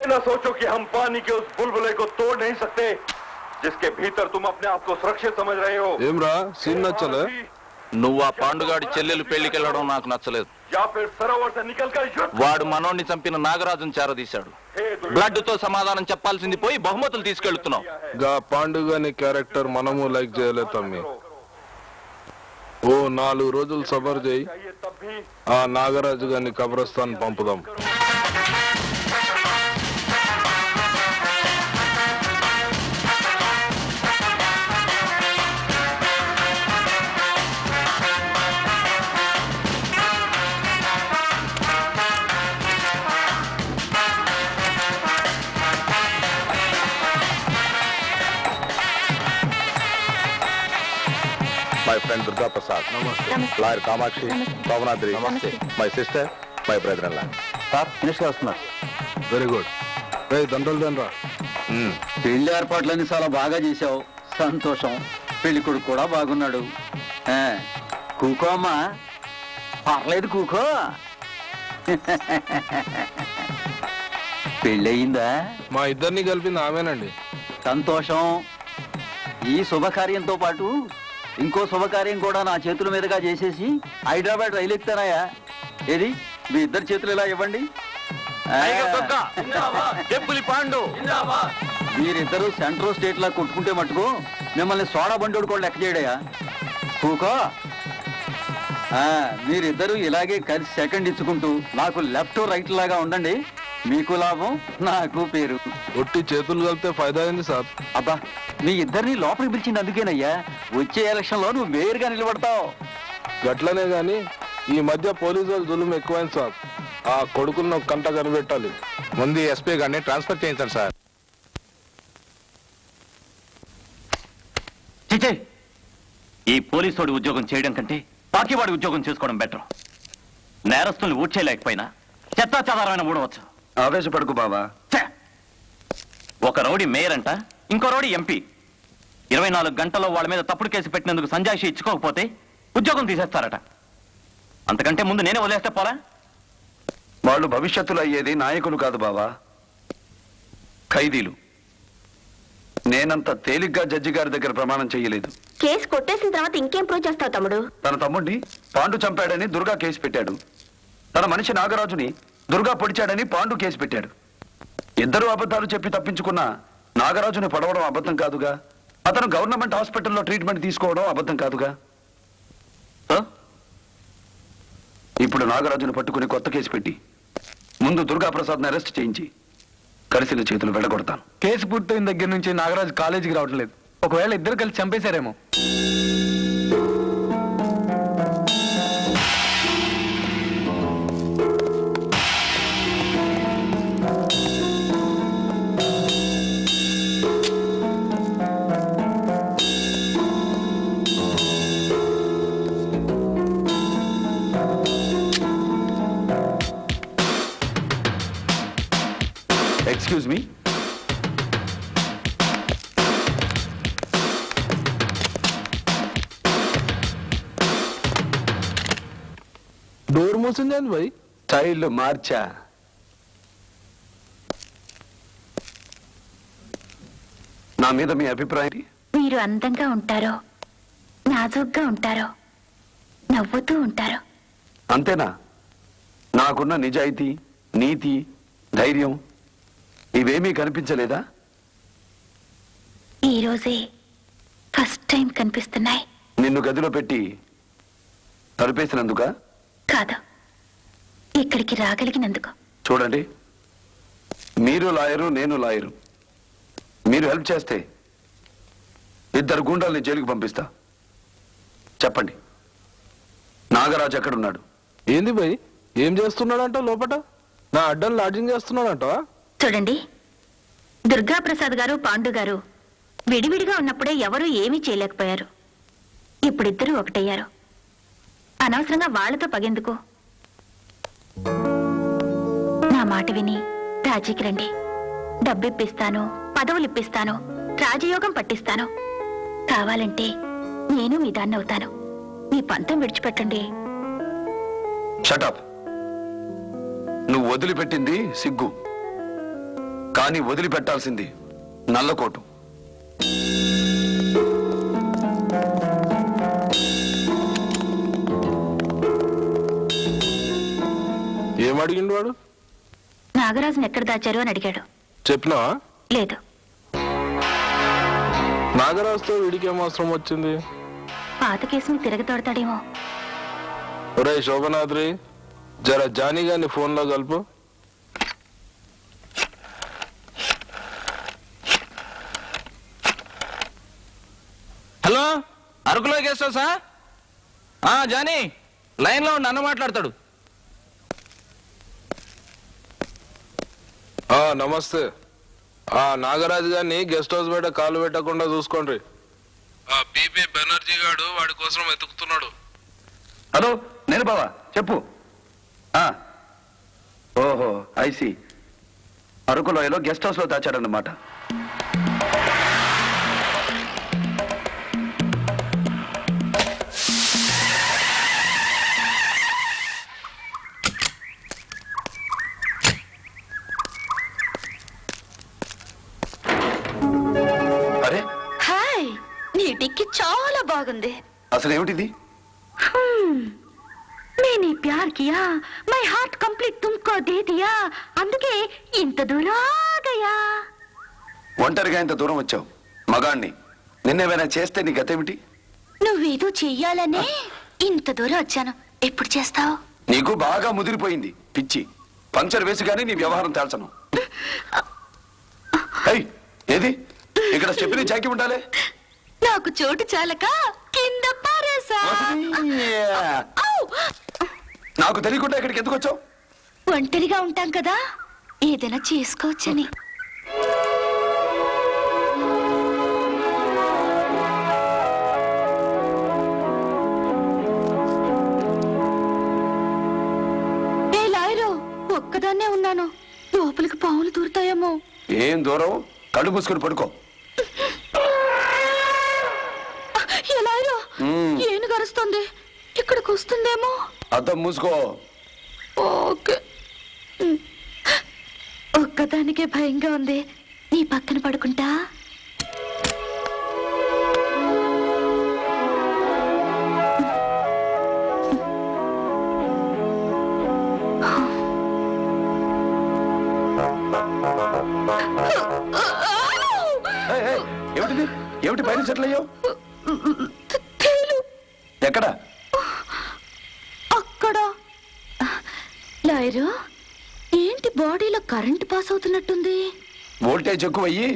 न सोचो कि हम पानी के उस बुलबुले को तोड़ नहीं सकते जिसके भीतर तुम अपने आप को सुरक्षित समझ रहे हो ఏమ్రా సీన్ నచ్చలే నువ్వు ఆ పాండుగాడి చెల్లెలు పెళ్లికి వెళ్ళడం నాకు నచ్చలేదు या फिर सरोवर से निकलकर युद्ध వాడు మనోడిని చంపిన నాగరాజును చేరదీశాడు हे दुर्योधन బ్లడ్ తో సమాధానం చెప్పాల్సింది పోయి బహుమతులు తీసుకెళ్తున్నావు గా పాండుగాని క్యారెక్టర్ మనము లైక్ చేయలే తమ్మి ఓ నాలుగు రోజులు సబర్ చేయి चाहिए तब भी ఆ నాగరాజు గారిని కబ్రస్థాన్ పంపుదాం Friend Durga Prasad. నమస్తే. Lawyer Kamakshi, Pavnadri, my sister, my brother-in-law. Sir minister వస్తున్నారు. వెరీ గుడ్ రే దండలు దనరా పెళ్ళి ఏర్పాట్లన్నీ చాలా బాగా చేశావు. సంతోషం. పెళ్ళి కొడుకు కూడా బాగున్నాడు. ఆ, కూకో అమ్మా. పర్లేదు కూకో. పెళ్ళయిందా? మా ఇద్దరిని కలిపింది ఆమెనండి. సంతోషం. ఈ శుభకార్యంతో పాటు ఇంకో శుభకార్యం కూడా నా చేతుల మీదుగా చేసేసి హైదరాబాద్ రైలు ఎక్కుతానాయా ఏది? మీ ఇద్దరు చేతులు ఇలా ఇవ్వండి. పాండు. మీరిద్దరూ సెంట్రల్ స్టేట్ లా కొట్టుకుంటే మట్టుకు మిమ్మల్ని సోడా బండోడు కూడా లెక్క చేయడయా కూకో. మీరిద్దరూ ఇలాగే కలిసి సెకండ్ ఇచ్చుకుంటూ నాకు లెఫ్ట్ రైట్ లాగా ఉండండి. మీకు లాభం నాకు పేరు. ఒట్టి చేతులు కలిపితే ఫైదా అయింది సార్. అబ్బా మీ ఇద్దరిని లోపలికి పిలిచింది అందుకేనయ్యా. వచ్చే ఎలక్షన్లో నువ్వు మేయర్గా నిలబడతావు. గట్లనే గాని ఈ మధ్య పోలీసు వాళ్ళు జులుం ఎక్కువైంది సార్. ఆ కొడుకున్న కంట కనిపెట్టాలి. ముందు ఎస్పీ గారిని ట్రాన్స్ఫర్ చేయించండి సార్. చిచ్చే ఈ పోలీసోడి ఉద్యోగం చేయడం కంటే పాకివాడి ఉద్యోగం చేసుకోవడం బెటర్. నేరస్తుల్ని ఊడ్చేయలేకపోయినా చెత్తా చెదారమైన ఊడవచ్చు. ఆవేశపడుకు ఛే! ఒక రౌడీ మేయర్ అంట ఇంకో రౌడీ ఎంపీ. ఇరవై నాలుగు గంటల్లో వాళ్ళ మీద తప్పుడు కేసు పెట్టినందుకు సంజాయిషి ఇచ్చుకోకపోతే ఉద్యోగం తీసేస్తారట. అంతకంటే ముందు నేనే వదిలేస్తే పోలా వాళ్ళు భవిష్యత్తులో అయ్యేది నాయకులు కాదు బావా. ఖైదీలు. నేనంత తేలిగ్గా జడ్జి గారి దగ్గర ప్రమాణం చేయలేదు. కేసు కొట్టేసిన తర్వాత ఇంకేం ప్రూవ్ చేస్తావు తమ్ముడు? తన తమ్ముడిని పాండు చంపాడని దుర్గా కేసు పెట్టాడు. తన మనిషి నాగరాజుని దుర్గా పొడిచాడని పాండు కేసు పెట్టాడు. ఇద్దరు అబద్ధాలు చెప్పి తప్పించుకున్న నాగరాజుని పడవడం అబద్ధం కాదుగా? అతను గవర్నమెంట్ హాస్పిటల్లో ట్రీట్మెంట్ తీసుకోవడం అబద్ధం కాదుగా? ఇప్పుడు నాగరాజుని పట్టుకుని కొత్త కేసు పెట్టి ముందు దుర్గా ప్రసాద్ని అరెస్ట్ చేయించి కలిసిన చేతులు వెళ్ళగొడతాను. కేసు పూర్తయిన దగ్గర నుంచి నాగరాజు కాలేజీకి రావటం లేదు ఒకవేళ ఇద్దరు కలిసి చంపేశారేమో. ఎక్స్క్యూజ్ మీ డోర్ మూసింది ఏంది భయ్ స్టైల్ మార్చా. నా మీద మీ అభిప్రాయం? మీరు అందంగా ఉంటారో నాజూగ్గా ఉంటారో నవ్వుతూ ఉంటారో. అంతేనా? నాకున్న నిజాయితీ నీతి ధైర్యం ఇవేమీ కనిపించలేదా? ఈ రోజే ఫస్ట్ టైం కనిపిస్తున్నాయి. నిన్ను గదిలో పెట్టి తలుపేసినందుక? కాదు. ఇక్కడికి రాగలిగినందుకు. చూడండి. మీరు లాయరు నేను లాయరు. మీరు హెల్ప్ చేస్తే ఇద్దరు గుండాల్ని జైలుకి పంపిస్తా. చెప్పండి. నాగరాజు ఎక్కడున్నాడు? ఏంది భయ్? ఏం చేస్తున్నాడంట లోపట? నా అడ్డం లాడ్జింగ్ చేస్తున్నాడంట చూడండి. దుర్గాప్రసాద్ గారు పాండు గారు విడివిడిగా ఉన్నప్పుడే ఎవరూ ఏమీ చేయలేకపోయారు. ఇప్పుడిద్దరూ ఒకటయ్యారు. అనవసరంగా వాళ్ళతో పగెందుకు? నా మాట విని రాజీకి రండి. డబ్బిప్పిస్తాను పదవులిప్పిస్తాను రాజయోగం పట్టిస్తాను. కావాలంటే నేను మీ దాన్ని అవుతాను మీ పంతం విడిచిపెట్టండి. షటప్ నువ్వు వదిలిపెట్టింది సిగ్గు. కానీ వదిలిపెట్టాల్సింది నల్లకోటు. ఏం అడిగిండు వాడు? నాగరాజుని ఎక్కడ దాచారు అని అడిగాడు. చెప్పినావా? లేదు. నాగరాజుతో వీడికి అవసరం వచ్చింది? పాత కేసుని తిరగతోడతాడేమో. ఒరే శోభనాద్రి జర జానీ గారిని ఫోన్లో కలుపు హలో అరకులో గెస్ట్ హౌసా ఆ జానీ లైన్లో ఉండి అన్న మాట్లాడతాడు. ఆ నమస్తే. ఆ నాగరాజు గారిని గెస్ట్ హౌస్ బయట కాలు పెట్టకుండా చూసుకోండి. ఆ పీపీ బెనర్జీ గాడు వాడి కోసం వెతుకుతున్నాడు. హలో నేను బావా చెప్పు. ఆ. ఓహో ఐసి అరకులోయలో గెస్ట్ హౌస్లో దాచాడన్నమాట. ఉంది. అసలు ఏమిటిది నేను ప్యార్ కియా మై హార్ట్ కంప్లీట్ తుమ్కో దేదియా అందుకే ఇంత దూరాగయా. ఒంటరిగా ఇంత దూరం వచ్చావు. మగాణ్ణి నిన్నేమైనా చేస్తే నీ గతేమిటి? నువ్వేదో చెయ్యాలనే ఇంత దూరం వచ్చాను. ఎప్పుడు చేస్తావు? నీకు బాగా ముదిరిపోయింది పిచ్చి. పంచర్ వేసి కానీ నీ వ్యవహారం తేల్చను. ఏది? ఇక్కడ చెప్పిన చాకి ఉండాలి. నాకు చోటు చాలక కింద పారేసా! నాకు తెలియకుండా ఇక్కడికి ఎందుకు వచ్చావు? ఒంటరిగా ఉంటాం కదా. ఏదైనా చేసుకోవచ్చని. ఒక్కదాన్నే ఉన్నాను. లోపలికి పావులు దూరుతాయేమో. ఏం దూరం? కళ్ళు మూసుకొని పడుకో ఏ లాయరు మ్మ్. గరుస్తుంది ఇక్కడికి వస్తుందేమో? అద్దం మూసుకో. ఓకే. ఒక్కదానికే భయంగా ఉంది. నీ పక్కన పడుకుంటా. ఎక్కడ అక్కడ? లాయరు ఏంటి బాడీలో కరెంట్ పాస్ అవుతున్నట్టుంది? వోల్టేజ్ ఎక్కువయ్యి.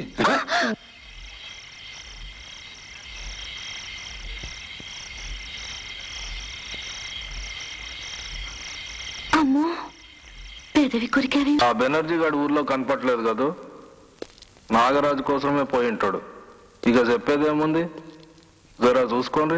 అమ్మో పెదవి కొరికావి? ఆ బెనర్జీ గాడు ఊర్లో కనపట్లేదు కదూ? నాగరాజు కోసమే పోయి ఉంటాడు. ఇక చెప్పేదేముంది? జరా చూసుకోండి.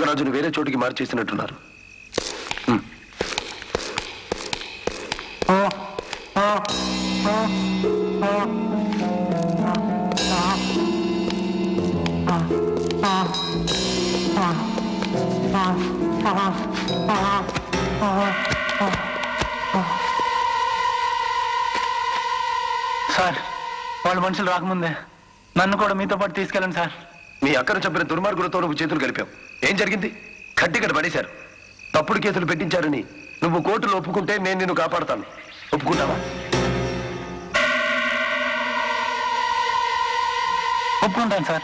నాగరాజును వేరే చోటికి మార్చేసినట్టున్నారు. సార్ వాళ్ళ మనుషులు రాకముందే నన్ను కూడా మీతో పాటు తీసుకెళ్ళండి సార్. మీ అక్కను చంపిన దుర్మార్గులతో నువ్వు చేతులు కలిపావు. ఏం జరిగింది? కట్టికట పడేశారు. తప్పుడు కేసులు పెట్టించారని నువ్వు కోర్టులో ఒప్పుకుంటే నేను నిన్ను కాపాడతాను. ఒప్పుకుంటావా? ఒప్పుకుంటాను సార్.